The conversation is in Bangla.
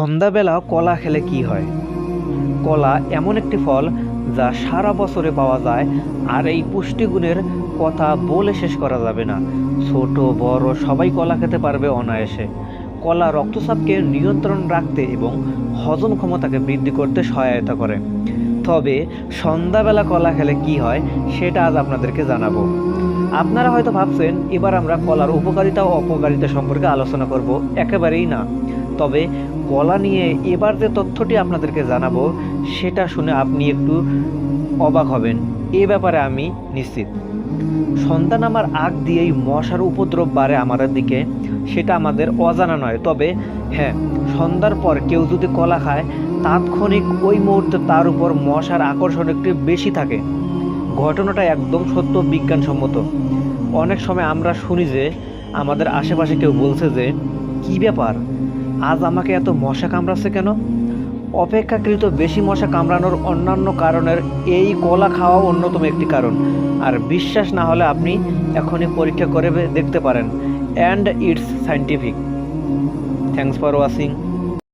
সন্ধ্যাবেলা কলা খেলে কি হয়? কলা এমন একটি ফল যা সারা বছরে পাওয়া যায়, আর এই পুষ্টিগুণের কথা বলে শেষ করা যাবে না। ছোট, বড় সবাই কলা খেতে পারবে অনায়াসে। কলা রক্তচাপকে নিয়ন্ত্রণ রাখতে এবং হজম ক্ষমতাকে বৃদ্ধি করতে সহায়তা করে। তবে সন্ধ্যাবেলা কলা খেলে কি হয়, সেটা আজ আপনাদেরকে জানাব। আপনারা হয়তো ভাবছেন, এবার আমরা কলার উপকারিতা ও অপকারিতা সম্পর্কে আলোচনা করব। একেবারেই না। তবে কলা নিয়ে এবার যে তথ্যটি আপনাদেরকে জানাব, সেটা শুনে আপনি একটু অবাক হবেন। এ ব্যাপারে আমি নিশ্চিত। সন্তান আমার আগ দিয়েই মশার উপদ্রব বাড়ে আমাদের দিকে, সেটা আমাদের অজানা নয়। তবে হ্যাঁ সন্ধ্যার পর কেউ যদি কলা খায়, তাৎক্ষণিক ওই মুহূর্তে তার উপর মশার আকর্ষণ একটু বেশি থাকে। ঘটনাটা একদম সত্য বিজ্ঞানসম্মত। অনেক সময় আমরা শুনি যে, আমাদের আশেপাশে কেউ বলছে যে, কি ব্যাপার? আজ আমাকে এত মশা কামড়াচ্ছে কেন? অপেক্ষাকৃত বেশি মশা কামড়ানোর অন্যান্য কারণের এই কলা খাওয়া অন্যতম একটি কারণ। আর বিশ্বাস না হলে আপনি এখনই পরীক্ষা করে দেখতে পারেন। And it's scientific thanks for watching